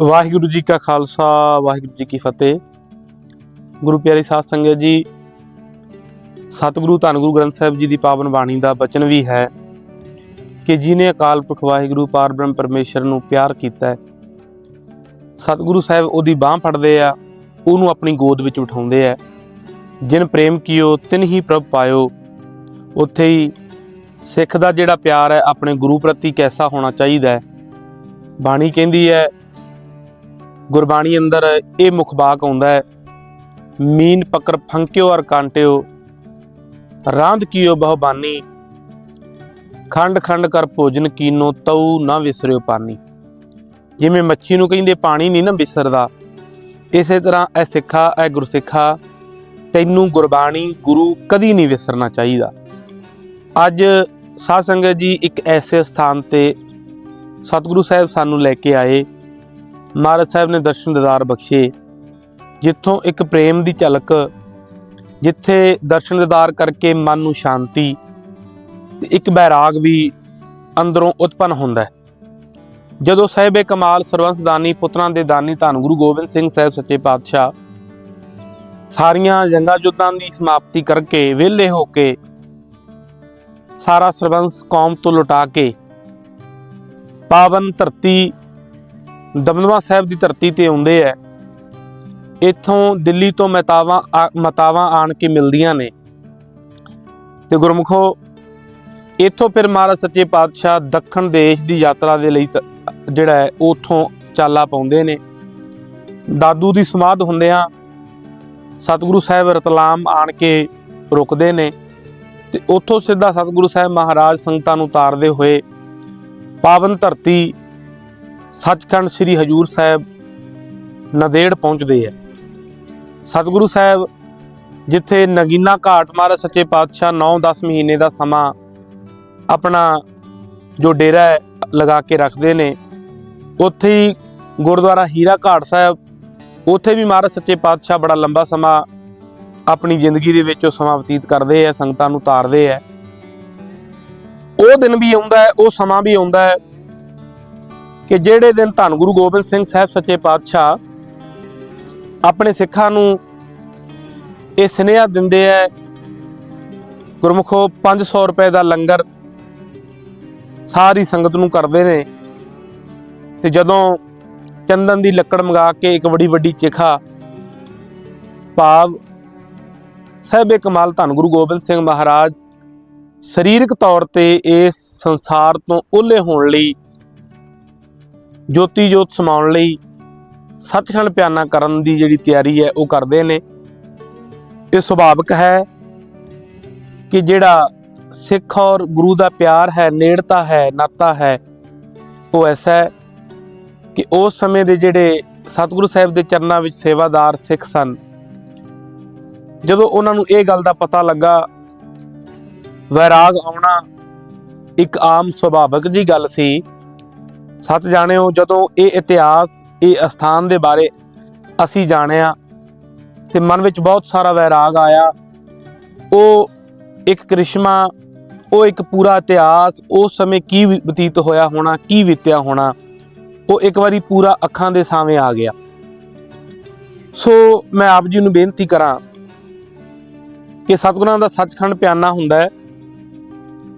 ਵਾਹਿਗੁਰੂ ਜੀ ਕਾ ਖਾਲਸਾ, ਵਾਹਿਗੁਰੂ ਜੀ ਕੀ ਫਤਿਹ। ਗੁਰੂ ਪਿਆਰੀ ਸਾਧ ਸੰਗਤ ਜੀ, ਸਤਿਗੁਰੂ ਧੰਨ ਗੁਰੂ ਗ੍ਰੰਥ ਸਾਹਿਬ ਜੀ ਦੀ ਪਾਵਨ ਬਾਣੀ ਦਾ ਬਚਨ ਵੀ ਹੈ ਕਿ ਜਿਨੇ ਅਕਾਲ ਪੁਰਖ ਵਾਹਿਗੁਰੂ ਪਾਰਬ੍ਰਹਮ ਪਰਮੇਸ਼ਰ ਨੂੰ ਪਿਆਰ ਕੀਤਾ ਸਤਿਗੁਰੂ ਸਾਹਿਬ ਉਹਦੀ ਬਾਹ ਫੜਦੇ ਆ, ਉਹਨੂੰ ਆਪਣੀ ਗੋਦ ਵਿੱਚ ਬਿਠਾਉਂਦੇ ਆ। ਜਿਨ ਪ੍ਰੇਮ ਕੀਓ, ਤਿਨ ਹੀ ਪ੍ਰਭ ਪਾਇਓ। ਉੱਥੇ ਹੀ ਸਿੱਖ ਦਾ ਜਿਹੜਾ ਪਿਆਰ ਹੈ, ਆਪਣੇ ਗੁਰੂ ਪ੍ਰਤੀ ਕੈਸਾ ਹੋਣਾ ਚਾਹੀਦਾ ਹੈ। ਬਾਣੀ ਕਹਿੰਦੀ ਹੈ ਗੁਰਬਾਣੀ ਅੰਦਰ ਇਹ ਮੁੱਖ ਬਾਕ ਆਉਂਦਾ ਹੈ, ਮੀਨ ਪਕਰ ਫੰਕਿਓ ਔਰ ਕਾਂਟਿਓ, ਰਾਂਧ ਕੀਓ ਬਹੁ ਬਾਨੀ, ਖੰਡ ਖੰਡ ਕਰ ਭੋਜਨ ਕੀਨੋ ਤਉ ਨਾ ਵਿਸਰਿਓ ਪਾਣੀ ਜਿਵੇਂ ਮੱਛੀ ਨੂੰ ਕਹਿੰਦੇ ਪਾਣੀ ਨਹੀਂ ਨਾ ਵਿਸਰਦਾ, ਇਸੇ ਤਰ੍ਹਾਂ ਇਹ ਸਿੱਖਾ, ਇਹ ਗੁਰਸਿੱਖਾ, ਤੈਨੂੰ ਗੁਰਬਾਣੀ ਗੁਰੂ ਕਦੀ ਨਹੀਂ ਵਿਸਰਨਾ ਚਾਹੀਦਾ। ਅੱਜ ਸਾਧ ਸੰਗਤ ਜੀ ਇੱਕ ਐਸੇ ਸਥਾਨ ਤੇ ਸਤਿਗੁਰੂ ਸਾਹਿਬ ਸਾਨੂੰ ਲੈ ਕੇ ਆਏ। ਮਹਾਰਾਜ ਸਾਹਿਬ ਨੇ ਦਰਸ਼ਨ ਦਿਦਾਰ ਬਖਸ਼ੇ। ਜਿੱਥੋਂ ਇੱਕ ਪ੍ਰੇਮ ਦੀ ਝਲਕ, ਜਿੱਥੇ ਦਰਸ਼ਨ ਦਿਦਾਰ ਕਰਕੇ ਮਨ ਨੂੰ ਸ਼ਾਂਤੀ ਤੇ ਇੱਕ ਬੈਰਾਗ ਵੀ ਅੰਦਰੋਂ ਉਤਪਨ ਹੁੰਦਾ ਹੈ। ਜਦੋਂ ਸਾਹਿਬੇ ਕਮਾਲ ਸਰਵੰਸ ਦਾਨੀ, ਪੁੱਤਰਾਂ ਦੇ ਦਾਨੀ ਧੰਨ ਗੁਰੂ ਗੋਬਿੰਦ ਸਿੰਘ ਸਾਹਿਬ ਸੱਚੇ ਪਾਤਸ਼ਾਹ ਸਾਰੀਆਂ ਜੰਗਾਂ ਯੁੱਧਾਂ ਦੀ ਸਮਾਪਤੀ ਕਰਕੇ ਵਿਹਲੇ ਹੋ ਕੇ ਸਾਰਾ ਸਰਬੰਸ ਕੌਮ ਤੋਂ ਲੁਟਾ ਕੇ ਪਾਵਨ ਧਰਤੀ ਦਮਦਮਾ ਸਾਹਿਬ ਦੀ ਧਰਤੀ ਤੇ ਆਉਂਦੇ ਐ। ਇੱਥੋਂ ਦਿੱਲੀ ਤੋਂ ਮਤਾਵਾਂ ਆ- ਮਤਾਵਾਂ ਆਣ ਕੇ ਮਿਲਦੀਆਂ ਨੇ। ਤੇ ਗੁਰਮੁਖੋ, ਇੱਥੋਂ ਫਿਰ ਮਹਾਰਾਜ ਸੱਚੇ ਪਾਤਸ਼ਾਹ ਦੱਖਣ ਦੇਸ਼ ਦੀ ਯਾਤਰਾ ਦੇ ਲਈ ਤ- ਜਿਹੜਾ ਹੈ ਉਥੋਂ ਚਾਲਾ ਪਾਉਂਦੇ ਨੇ। ਦਾਦੂ ਦੀ ਸਮਾਧ ਹੁੰਦਿਆਂ ਸਤਿਗੁਰੂ ਸਾਹਿਬ ਰਤਲਾਮ ਆਣ ਕੇ ਰੁਕਦੇ ਨੇ ਤੇ ਉੱਥੋਂ ਸਿੱਧਾ ਸਤਿਗੁਰੂ ਸਾਹਿਬ ਮਹਾਰਾਜ ਸੰਗਤਾਂ ਨੂੰ ਤਾਰਦੇ ਹੋਏ ਪਾਵਨ ਧਰਤੀ ਸੱਚਖੰਡ ਸ੍ਰੀ ਹਜੂਰ ਸਾਹਿਬ ਨਦੇੜ ਪਹੁੰਚਦੇ ਆ। ਸਤਿਗੁਰੂ ਸਾਹਿਬ ਜਿੱਥੇ ਨਗੀਨਾ ਘਾਟ ਮਹਾਰਾਜ ਸੱਚੇ ਪਾਤਸ਼ਾਹ 9-10 ਮਹੀਨੇ ਦਾ ਸਮਾਂ ਆਪਣਾ ਜੋ ਡੇਰਾ ਹੈ, ਲਗਾ ਕੇ ਰੱਖਦੇ ਨੇ। ਉੱਥੇ ਹੀ ਗੁਰਦੁਆਰਾ ਹੀਰਾ ਘਾਟ ਸਾਹਿਬ, ਉੱਥੇ ਵੀ ਮਹਾਰਾਜ ਸੱਚੇ ਪਾਤਸ਼ਾਹ ਬੜਾ ਲੰਬਾ ਸਮਾਂ ਆਪਣੀ ਜ਼ਿੰਦਗੀ ਦੇ ਵਿੱਚ ਉਹ ਸਮਾਂ ਬਤੀਤ ਕਰਦੇ ਆ, ਸੰਗਤਾਂ ਨੂੰ ਤਾਰਦੇ ਆ। ਉਹ ਦਿਨ ਵੀ ਆਉਂਦਾ ਹੈ, ਉਹ ਸਮਾਂ ਵੀ ਆਉਂਦਾ ਹੈ। ਕਿ ਜਿਹੜੇ ਦਿਨ ਧੰਨ ਗੁਰੂ ਗੋਬਿੰਦ ਸਿੰਘ ਸਾਹਿਬ ਸੱਚੇ ਪਾਤਸ਼ਾਹ ਆਪਣੇ ਸਿੱਖਾਂ ਨੂੰ ਇਹ ਸੁਨੇਹਾ ਦਿੰਦੇ ਆ ਗੁਰਮੁਖੋ 500 ਰੁਪਏ ਦਾ ਲੰਗਰ ਸਾਰੀ ਸੰਗਤ ਨੂੰ ਕਰਦੇ ਨੇ ਤੇ ਜਦੋਂ ਚੰਦਨ ਦੀ ਲੱਕੜ ਮੰਗਾ ਕੇ ਇੱਕ ਬੜੀ ਵੱਡੀ ਚਿਖਾ, ਭਾਵ ਸਾਹਿਬੇ ਕਮਾਲ ਧੰਨ ਗੁਰੂ ਗੋਬਿੰਦ ਸਿੰਘ ਮਹਾਰਾਜ, ਸਰੀਰਕ ਤੌਰ ਤੇ ਇਸ ਸੰਸਾਰ ਤੋਂ ਓਲੇ ਹੋਣ ਲਈ ਜੋਤੀ ਜੋਤ ਸਮਾਉਣ ਲਈ ਸੱਚਖੰਡ ਪਿਆਨਾ ਕਰਨ ਦੀ ਜਿਹੜੀ ਤਿਆਰੀ ਹੈ ਉਹ ਕਰਦੇ ਨੇ। ਇਹ ਸੁਭਾਵਿਕ ਹੈ ਕਿ ਜਿਹੜਾ ਸਿੱਖ ਔਰ ਗੁਰੂ ਦਾ ਪਿਆਰ ਹੈ, ਨੇੜਤਾ ਹੈ, ਨਾਤਾ ਹੈ, ਉਹ ਐਸਾ ਹੈ ਕਿ ਉਸ ਸਮੇਂ ਦੇ ਜਿਹੜੇ ਸਤਿਗੁਰੂ ਸਾਹਿਬ ਦੇ ਚਰਨਾਂ ਵਿੱਚ ਸੇਵਾਦਾਰ ਸਿੱਖ ਸਨ। ਜਦੋਂ ਉਹਨਾਂ ਨੂੰ ਇਹ ਗੱਲ ਦਾ ਪਤਾ ਲੱਗਾ, ਵੈਰਾਗ ਆਉਣਾ ਇੱਕ ਆਮ ਸੁਭਾਵਿਕ ਜੀ ਗੱਲ ਸੀ ਸੱਚ ਜਾਣਿਓ, ਜਦੋਂ ਇਹ ਇਤਿਹਾਸ, ਇਹ ਅਸਥਾਨ ਦੇ ਬਾਰੇ ਅਸੀਂ ਜਾਣਿਆ ਤੇ ਮਨ ਵਿੱਚ ਬਹੁਤ ਸਾਰਾ ਵੈਰਾਗ ਆਇਆ, ਉਹ ਇੱਕ ਕ੍ਰਿਸ਼ਮਾ, ਉਹ ਇੱਕ ਪੂਰਾ ਇਤਿਹਾਸ ਉਸ ਸਮੇਂ ਕੀ ਬਤੀਤ ਹੋਇਆ ਹੋਣਾ, ਕੀ ਬੀਤਿਆ ਹੋਣਾ, ਉਹ ਇੱਕ ਵਾਰੀ ਪੂਰਾ ਅੱਖਾਂ ਦੇ ਸਾਹਮਣੇ ਆ ਗਿਆ। ਸੋ ਮੈਂ ਆਪ ਜੀ ਨੂੰ ਬੇਨਤੀ ਕਰਾਂ ਕਿ ਸਤਿਗੁਰਾਂ ਦਾ ਸੱਚਖੰਡ ਪਿਆਨਾ ਹੁੰਦਾ ਹੈ।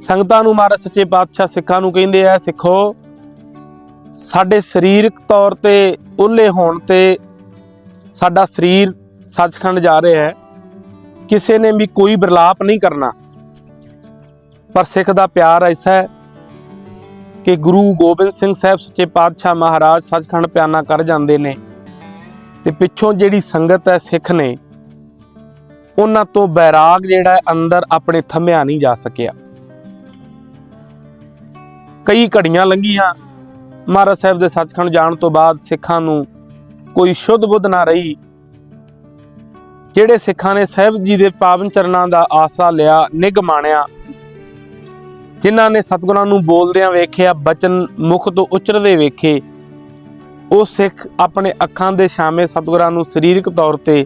ਸੰਗਤਾਂ ਨੂੰ ਮਹਾਰਾਜ ਸੱਚੇ ਪਾਤਸ਼ਾਹ ਸਿੱਖਾਂ ਨੂੰ ਕਹਿੰਦੇ ਆ, ਸਿੱਖੋ। ਸਾਡੇ ਸਰੀਰਕ ਤੌਰ ਤੇ ਉੱਲੇ ਹੋਣ ਤੇ ਸਾਡਾ ਸਰੀਰ ਸੱਚਖੰਡ ਜਾ ਰਿਹਾ ਹੈ। ਕਿਸੇ ਨੇ ਵੀ ਕੋਈ ਬਰਲਾਪ ਨਹੀਂ ਕਰਨਾ। ਪਰ ਸਿੱਖ ਦਾ ਪਿਆਰ ਐਸਾ ਹੈ ਕਿ ਗੁਰੂ ਗੋਬਿੰਦ ਸਿੰਘ ਸਾਹਿਬ ਸੱਚੇ ਪਾਤਸ਼ਾਹ ਮਹਾਰਾਜ ਸੱਚਖੰਡ ਪਿਆਨਾ ਕਰ ਜਾਂਦੇ ਨੇ ਤੇ ਪਿੱਛੋਂ ਜਿਹੜੀ ਸੰਗਤ ਹੈ ਸਿੱਖ ਨੇ, ਉਹਨਾਂ ਤੋਂ ਬੈਰਾਗ ਜਿਹੜਾ ਅੰਦਰ ਆਪਣੇ ਥੰਮਿਆ ਨਹੀਂ ਜਾ ਸਕਿਆ। ਕਈ ਘੜੀਆਂ ਲੰਘੀਆਂ ਮਹਾਰਾਜ ਸਾਹਿਬ ਦੇ ਸੱਚਖੰਡ ਜਾਣ ਤੋਂ ਬਾਅਦ ਸਿੱਖਾਂ ਨੂੰ ਕੋਈ ਸ਼ੁੱਧ ਬੁੱਧ ਨਾ ਰਹੀ। ਜਿਹੜੇ ਸਿੱਖਾਂ ਨੇ ਸਾਹਿਬ ਜੀ ਦੇ ਪਾਵਨ ਚਰਨਾਂ ਦਾ ਆਸਰਾ ਲਿਆ ਨਿਗ ਮਾਣਿਆ, ਜਿਨ੍ਹਾਂ ਨੇ ਸਤਿਗੁਰਾਂ ਨੂੰ ਬੋਲਦਿਆਂ ਵੇਖਿਆ, ਬਚਨ ਮੁਖ ਤੋਂ ਉਚਰਦੇ ਵੇਖੇ, ਉਹ ਸਿੱਖ ਆਪਣੇ ਅੱਖਾਂ ਦੇ ਸਾਹਮਣੇ ਸਤਿਗੁਰਾਂ ਨੂੰ ਸਰੀਰਕ ਤੌਰ ਤੇ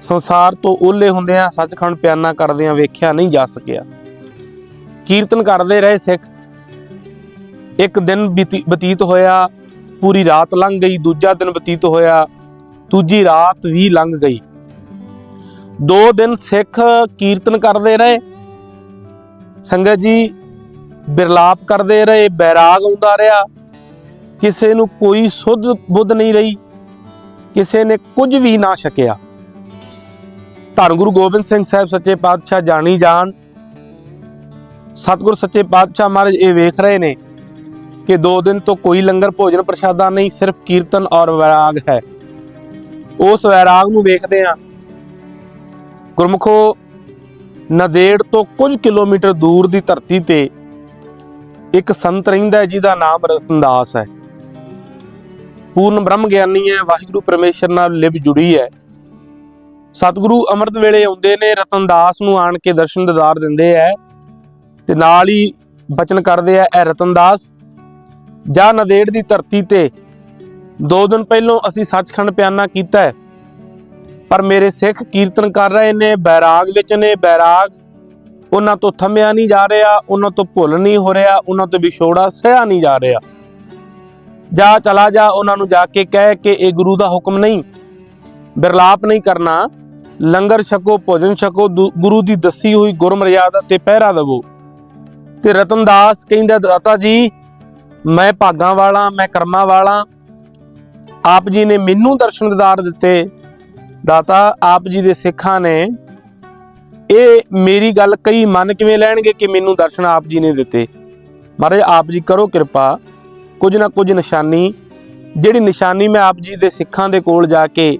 ਸੰਸਾਰ ਤੋਂ ਓਲੇ ਹੁੰਦਿਆਂ ਸੱਚਖੰਡ ਪਿਆਨਾ ਕਰਦਿਆਂ ਵੇਖਿਆ ਨਹੀਂ ਜਾ ਸਕਿਆ। ਕੀਰਤਨ ਕਰਦੇ ਰਹੇ ਸਿੱਖ। ਇੱਕ ਦਿਨ ਬੀਤੀ- ਬਤੀਤ ਹੋਇਆ, ਪੂਰੀ ਰਾਤ ਲੰਘ ਗਈ, ਦੂਜਾ ਦਿਨ ਬਤੀਤ ਹੋਇਆ ਦੂਜੀ ਰਾਤ ਵੀ ਲੰਘ ਗਈ। ਦੋ ਦਿਨ ਸਿੱਖ ਕੀਰਤਨ ਕਰਦੇ ਰਹੇ। ਸੰਗਤ ਜੀ, ਬਿਰਲਾਪ ਕਰਦੇ ਰਹੇ, ਬੈਰਾਗ ਆਉਂਦਾ ਰਿਹਾ। ਕਿਸੇ ਨੂੰ ਕੋਈ ਸੁੱਧ ਬੁੱਧ ਨਹੀਂ ਰਹੀ। ਕਿਸੇ ਨੇ ਕੁਝ ਵੀ ਨਾ ਛਕਿਆ। ਧੰਨ ਗੁਰੂ ਗੋਬਿੰਦ ਸਿੰਘ ਸਾਹਿਬ ਸੱਚੇ ਪਾਤਸ਼ਾਹ ਜਾਣੀ ਜਾਣ ਸਤਿਗੁਰ ਸੱਚੇ ਪਾਤਸ਼ਾਹ ਮਹਾਰਾਜ ਇਹ ਵੇਖ ਰਹੇ ਨੇ। ਕਿ ਦੋ ਦਿਨ ਤੋਂ ਕੋਈ ਲੰਗਰ ਭੋਜਨ ਪ੍ਰਸ਼ਾਦਾ ਨਹੀਂ, ਸਿਰਫ ਕੀਰਤਨ ਔਰ ਵੈਰਾਗ ਹੈ। ਉਸ ਵੈਰਾਗ ਨੂੰ ਵੇਖਦੇ ਆ ਗੁਰਮੁਖੋ, ਨਦੇੜ ਤੋਂ ਕੁਝ ਕਿਲੋਮੀਟਰ ਦੂਰ ਦੀ ਧਰਤੀ ਤੇ ਇੱਕ ਸੰਤ ਰਹਿੰਦਾ ਜਿਹਦਾ ਨਾਮ ਰਤਨਦਾਸ ਹੈ। ਪੂਰਨ ਬ੍ਰਹਮ ਗਿਆਨੀ ਹੈ, ਵਾਹਿਗੁਰੂ ਪਰਮੇਸ਼ਰ ਨਾਲ ਲਿਵ ਜੁੜੀ ਹੈ। ਸਤਿਗੁਰੂ ਅੰਮ੍ਰਿਤ ਵੇਲੇ ਆਉਂਦੇ ਨੇ, ਰਤਨਦਾਸ ਨੂੰ ਆਣ ਕੇ ਦਰਸ਼ਨ ਦਿਦਾਰ ਦਿੰਦੇ ਐ ਤੇ ਨਾਲ ਹੀ ਬਚਨ ਕਰਦੇ ਆ ਐ ਰਤਨਦਾਸ ਜਾ ਨਦੇੜ ਦੀ ਧਰਤੀ ਤੇ ਦੋ ਦਿਨ ਪਹਿਲਾਂ ਅਸੀਂ ਸੱਚਖੰਡ ਪਿਆਨਾ ਕੀਤਾ ਹੈ। ਪਰ ਮੇਰੇ ਸਿੱਖ ਕੀਰਤਨ ਕਰ ਰਹੇ ਨੇ, ਬੈਰਾਗ ਵਿੱਚ ਨੇ, ਬੈਰਾਗ। ਉਹਨਾਂ ਤੋਂ ਥੰਮਿਆ ਨਹੀਂ ਜਾ ਰਿਹਾ, ਉਹਨਾਂ ਤੋਂ ਭੁੱਲ ਨਹੀਂ ਹੋ ਰਿਹਾ, ਉਹਨਾਂ ਤੋਂ ਵਿਛੋੜਾ ਸਹਿਆ ਨਹੀਂ ਜਾ ਰਿਹਾ। ਜਾ ਚਲਾ ਜਾ, ਉਹਨਾਂ ਨੂੰ ਜਾ ਕੇ ਕਹਿ ਕਿ ਇਹ ਗੁਰੂ ਦਾ ਹੁਕਮ ਨਹੀਂ। ਬਿਰਲਾਪ ਨਹੀਂ ਕਰਨਾ। ਲੰਗਰ ਛਕੋ, ਭੋਜਨ ਛਕੋ, ਦੁ- ਗੁਰੂ ਦੀ ਦੱਸੀ ਹੋਈ ਗੁਰਮਰਿਆਦਾ ਤੇ ਪਹਿਰਾ ਦੇਵੋ। ਤੇ ਰਤਨਦਾਸ ਕਹਿੰਦਾ, ਦਾਤਾ ਜੀ ਮੈਂ ਭਾਗਾਂ ਵਾਲਾ, ਮੈਂ ਕਰਮਾਂ ਵਾਲਾ। ਆਪ ਜੀ ਨੇ ਮੈਨੂੰ ਦਰਸ਼ਨ ਦਿਦਾਰ ਦਿੱਤੇ। ਦਾਤਾ, ਆਪ ਜੀ ਦੇ ਸਿੱਖਾਂ ਨੇ ਇਹ ਮੇਰੀ ਗੱਲ ਕਈ ਮੰਨ ਕਿਵੇਂ ਲੈਣਗੇ ਕਿ ਮੈਨੂੰ ਦਰਸ਼ਨ ਆਪ ਜੀ ਨੇ ਦਿੱਤੇ? ਮਹਾਰਾਜ, ਆਪ ਜੀ ਕਰੋ ਕਿਰਪਾ। ਕੁਝ ਨਾ ਕੁਝ ਨਿਸ਼ਾਨੀ। ਜਿਹੜੀ ਨਿਸ਼ਾਨੀ ਮੈਂ ਆਪ ਜੀ ਦੇ ਸਿੱਖਾਂ ਦੇ ਕੋਲ ਜਾ ਕੇ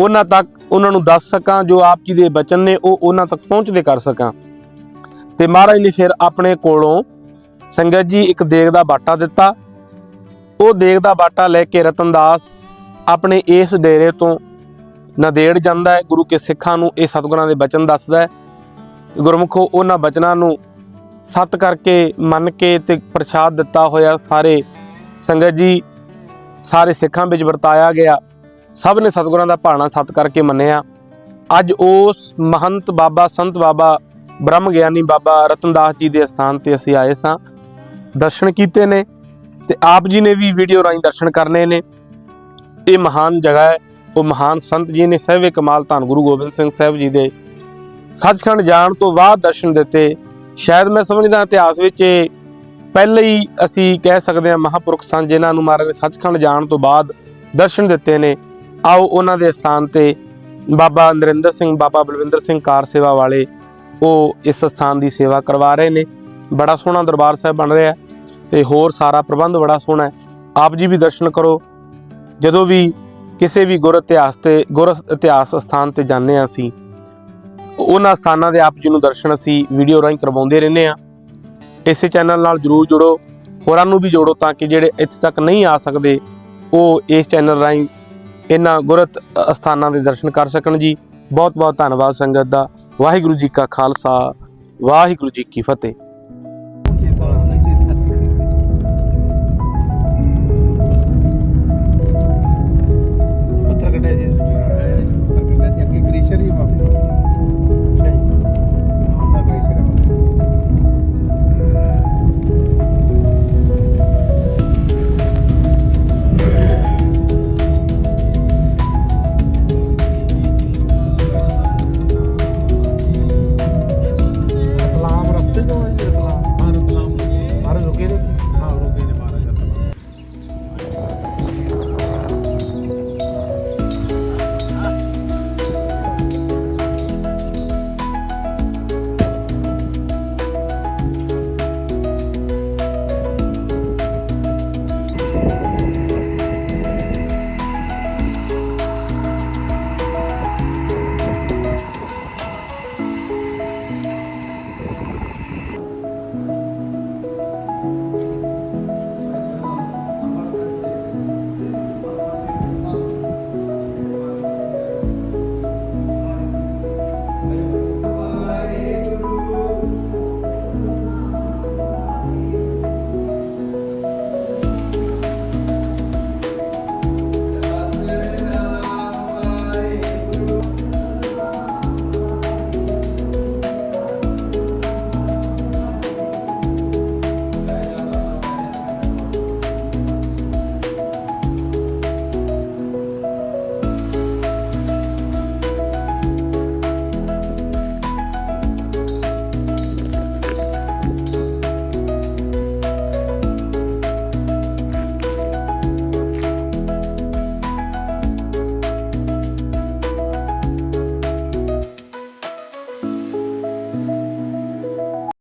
ਉਹਨਾਂ ਤੱਕ ਉਹਨਾਂ ਨੂੰ ਦੱਸ ਸਕਾਂ, ਜੋ ਆਪ ਜੀ ਦੇ ਬਚਨ ਨੇ, ਉਹ ਉਹਨਾਂ ਤੱਕ ਪਹੁੰਚਦੇ ਕਰ ਸਕਾਂ। ਤੇ ਮਹਾਰਾਜ ਨੇ ਫਿਰ ਆਪਣੇ ਕੋਲੋਂ ਸੰਗਤ ਜੀ ਇੱਕ ਦੇਗ ਦਾ ਬਾਟਾ ਦਿੱਤਾ। ਉਹ ਦੇਗ ਦਾ ਬਾਟਾ ਲੈ ਕੇ ਰਤਨਦਾਸ ਆਪਣੇ ਇਸ ਡੇਰੇ ਤੋਂ ਨਦੇੜ ਜਾਂਦਾ ਹੈ। ਗੁਰੂ ਕੇ ਸਿੱਖਾਂ ਨੂੰ ਇਹ ਸਤਿਗੁਰਾਂ ਦੇ ਬਚਨ ਦੱਸਦਾ ਹੈ। ਗੁਰਮੁਖੋ, ਉਹਨਾਂ ਬਚਨਾਂ ਨੂੰ ਸਤ ਕਰਕੇ ਮੰਨ ਕੇ ਤੇ ਪ੍ਰਸ਼ਾਦ ਦਿੱਤਾ ਹੋਇਆ ਸਾਰੇ ਸੰਗਤ ਜੀ, ਸਾਰੇ ਸਿੱਖਾਂ ਵਿੱਚ ਵਰਤਾਇਆ ਗਿਆ। ਸਭ ਨੇ ਸਤਿਗੁਰਾਂ ਦਾ ਭਾਣਾ ਸਤ ਕਰਕੇ ਮੰਨਿਆ। ਅੱਜ ਉਸ ਮਹੰਤ ਬਾਬਾ, ਸੰਤ ਬਾਬਾ ਬ੍ਰਹਮ ਗਿਆਨੀ ਬਾਬਾ ਰਤਨਦਾਸ ਜੀ ਦੇ ਸਥਾਨ ਤੇ ਅਸੀਂ ਆਏ ਸਾਂ। ਦਰਸ਼ਨ ਕੀਤੇ ਨੇ ਤੇ ਆਪ ਜੀ ਨੇ ਵੀ ਵੀਡੀਓ ਰਾਹੀਂ ਦਰਸ਼ਨ ਕਰਨੇ ਨੇ। ਇਹ ਮਹਾਨ ਜਗ੍ਹਾ ਹੈ, ਉਹ ਮਹਾਨ ਸੰਤ ਜੀ ਨੇ ਸਹਿਵੇ ਕਮਾਲ ਧੰਨ ਗੁਰੂ ਗੋਬਿੰਦ ਸਿੰਘ ਸਾਹਿਬ ਜੀ ਦੇ ਸੱਚਖੰਡ ਜਾਣ ਤੋਂ ਬਾਅਦ ਦਰਸ਼ਨ ਦਿੱਤੇ। ਸ਼ਾਇਦ ਮੈਂ ਸਮਝਦਾ ਇਤਿਹਾਸ ਵਿੱਚ ਇਹ ਪਹਿਲੇ ਹੀ ਅਸੀਂ ਕਹਿ ਸਕਦੇ ਹਾਂ ਮਹਾਪੁਰਖ ਸਨ ਜਿਨ੍ਹਾਂ ਨੂੰ ਮਹਾਰਾਜ ਨੇ ਸੱਚਖੰਡ ਜਾਣ ਤੋਂ ਬਾਅਦ ਦਰਸ਼ਨ ਦਿੱਤੇ ਨੇ। ਆਓ ਉਹਨਾਂ ਦੇ ਸਥਾਨ ਤੇ ਬਾਬਾ ਨਰਿੰਦਰ ਸਿੰਘ, ਬਾਬਾ ਬਲਵਿੰਦਰ ਸਿੰਘ ਕਾਰ ਸੇਵਾ ਵਾਲੇ ਉਹ ਇਸ ਸਥਾਨ ਦੀ ਸੇਵਾ ਕਰਵਾ ਰਹੇ ਨੇ। ਬੜਾ ਸੋਹਣਾ ਦਰਬਾਰ ਸਾਹਿਬ ਬਣ ਰਿਹਾ। ਹੈ ਤੇ ਹੋਰ ਸਾਰਾ ਪ੍ਰਬੰਧ ਬੜਾ ਸੋਹਣਾ ਹੈ। ਆਪ ਜੀ ਵੀ ਦਰਸ਼ਨ ਕਰੋ। ਜਦੋਂ ਵੀ ਕਿਸੇ ਵੀ ਗੁਰ ਇਤਿਹਾਸ ਤੇ ਗੁਰ ਇਤਿਹਾਸ ਸਥਾਨ ਤੇ ਜਾਂਦੇ ਹਾਂ ਅਸੀਂ, ਉਹਨਾਂ ਸਥਾਨਾਂ ਦੇ ਆਪ ਜੀ ਨੂੰ ਦਰਸ਼ਨ ਅਸੀਂ ਵੀਡੀਓ ਰਾਹੀਂ ਕਰਵਾਉਂਦੇ ਰਹਿੰਦੇ ਆ ਇਸੇ ਚੈਨਲ ਨਾਲ ਜਰੂਰ ਜੁੜੋ, ਹੋਰਾਂ ਨੂੰ ਵੀ ਜੋੜੋ ਤਾਂ ਕਿ ਜਿਹੜੇ ਇੱਥੇ ਤੱਕ ਨਹੀਂ ਆ ਸਕਦੇ, ਉਹ ਇਸ ਚੈਨਲ ਰਾਹੀਂ ਇਹਨਾਂ ਗੁਰਤ ਅਸਥਾਨਾਂ ਦੇ ਦਰਸ਼ਨ ਕਰ ਸਕਣ ਜੀ। ਬਹੁਤ ਬਹੁਤ ਧੰਨਵਾਦ ਸੰਗਤ ਦਾ। ਵਾਹਿਗੁਰੂ ਜੀ ਕਾ ਖਾਲਸਾ, ਵਾਹਿਗੁਰੂ ਜੀ ਕੀ ਫਤਿਹ।